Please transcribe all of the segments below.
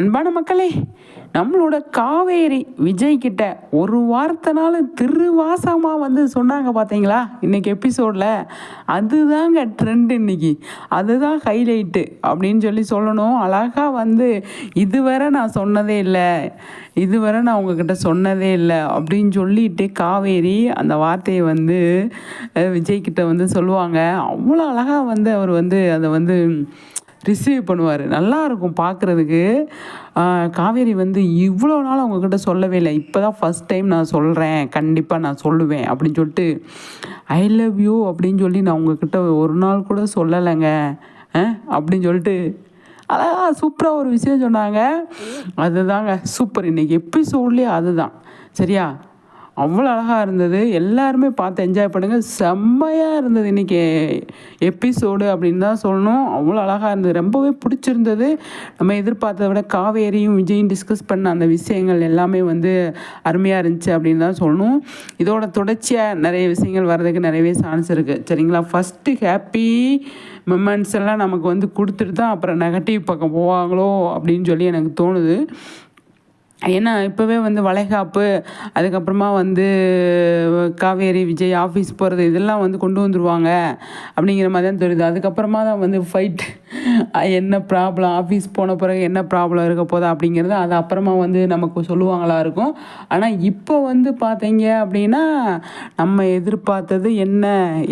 அன்பான மக்களே நம்மளோட காவேரி விஜய் கிட்ட ஒரு வாரத்தினால திருவாசமாக வந்து சொன்னாங்க பார்த்தீங்களா இன்னைக்கு எபிசோடில் அதுதாங்க ட்ரெண்ட் இன்னைக்கு. அதுதான் ஹைலைட்டு அப்படின்னு சொல்லி சொல்லணும். அழகாக வந்து இதுவரை நான் சொன்னதே இல்லை. இதுவரை நான் உங்ககிட்ட சொன்னதே இல்லை. அப்படின்னு சொல்லிட்டு காவேரி அந்த வார்த்தையை வந்து விஜய் கிட்ட வந்து சொல்லுவாங்க. அவ்வளோ அழகாக வந்து அவர் வந்து அதை வந்து ரிசீவ் பண்ணுவார். நல்லாயிருக்கும் பார்க்குறதுக்கு காவேரி வந்து இவ்வளோ நாள் அவங்கக்கிட்ட சொல்லவே இல்லை. இப்போ தான் ஃபஸ்ட் டைம் நான் சொல்கிறேன் கண்டிப்பாக நான் சொல்லுவேன் அப்படின்னு சொல்லிட்டு ஐ லவ் யூ அப்படின்னு சொல்லி நான் உங்ககிட்ட ஒரு நாள் கூட சொல்லலைங்க. அப்படின்னு சொல்லிட்டு அழகாக சூப்பராக ஒரு விஷயம் சொன்னாங்க. அதுதாங்க சூப்பர் இன்னைக்கு எபிசோட்லேயே அதுதான். சரியா? அவ்வளோ அழகாக இருந்தது. எல்லாருமே பார்த்து என்ஜாய் பண்ணுங்கள் செம்மையாக இருந்தது இன்றைக்கி எபிசோடு அப்படின்னு தான் சொல்லணும். அவ்வளோ அழகாக இருந்தது. ரொம்பவே பிடிச்சிருந்தது. நம்ம எதிர்பார்த்ததை விட காவேரியும் விஜயும் டிஸ்கஸ் பண்ண அந்த விஷயங்கள் எல்லாமே வந்து அருமையாக இருந்துச்சு அப்படின்னு தான் சொல்லணும். இதோட தொடர்ச்சியாக நிறைய விஷயங்கள் வர்றதுக்கு நிறையவே சான்ஸ் இருக்குது சரிங்களா? ஃபஸ்ட்டு ஹாப்பி மொமெண்ட்ஸ் எல்லாம் நமக்கு வந்து கொடுத்துட்டு தான் அப்புறம் நெகட்டிவ் பக்கம் போவாங்களோ அப்படின்னு சொல்லி எனக்கு தோணுது. ஏன்னா இப்போவே வந்து வளைகாப்பு அதுக்கப்புறமா வந்து காவேரி விஜய் ஆஃபீஸ் போகிறது இதெல்லாம் வந்து கொண்டு வந்துடுவாங்க அப்படிங்கிற மாதிரி தான் தெரியுது. அதுக்கப்புறமா தான் வந்து ஃபைட் என்ன ப்ராப்ளம் ஆஃபீஸ் போன பிறகு என்ன ப்ராப்ளம் இருக்க போதா அப்படிங்கிறது அது அப்புறமா வந்து நமக்கு சொல்லுவாங்களா இருக்கும். ஆனால் இப்போ வந்து பார்த்தீங்க அப்படின்னா நம்ம எதிர்பார்த்தது என்ன?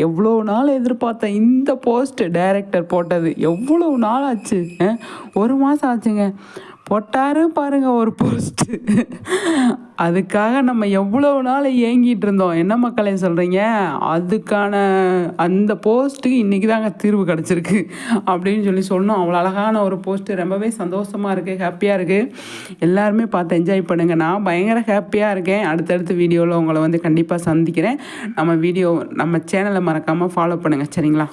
எவ்வளோ நாள் எதிர்பார்த்த இந்த போஸ்ட் டைரக்டர் போட்டது? எவ்வளோ நாள் ஆச்சு? ஒரு மாதம் ஆச்சுங்க. போட்டாரு பாருங்க ஒரு போஸ்ட்டு அதுக்காக நம்ம எவ்வளோ நாள் ஏங்கிட்டு இருந்தோம். என்ன மக்களே சொல்கிறீங்க அதுக்கான அந்த போஸ்ட்டுக்கு இன்றைக்கி தாங்க தீர்வு கிடச்சிருக்கு அப்படின்னு சொல்லி சொன்னோம். அவ்வளோ அழகான ஒரு போஸ்ட்டு ரொம்பவே சந்தோஷமாக இருக்குது ஹாப்பியாக இருக்குது எல்லாருமே பார்த்து என்ஜாய் பண்ணுங்கள் நான் பயங்கர ஹாப்பியாக இருக்கேன். அடுத்தடுத்த வீடியோவில் உங்களை வந்து கண்டிப்பாக சந்திக்கிறேன். நம்ம வீடியோ நம்ம சேனலை மறக்காமல் ஃபாலோ பண்ணுங்கள் சரிங்களா?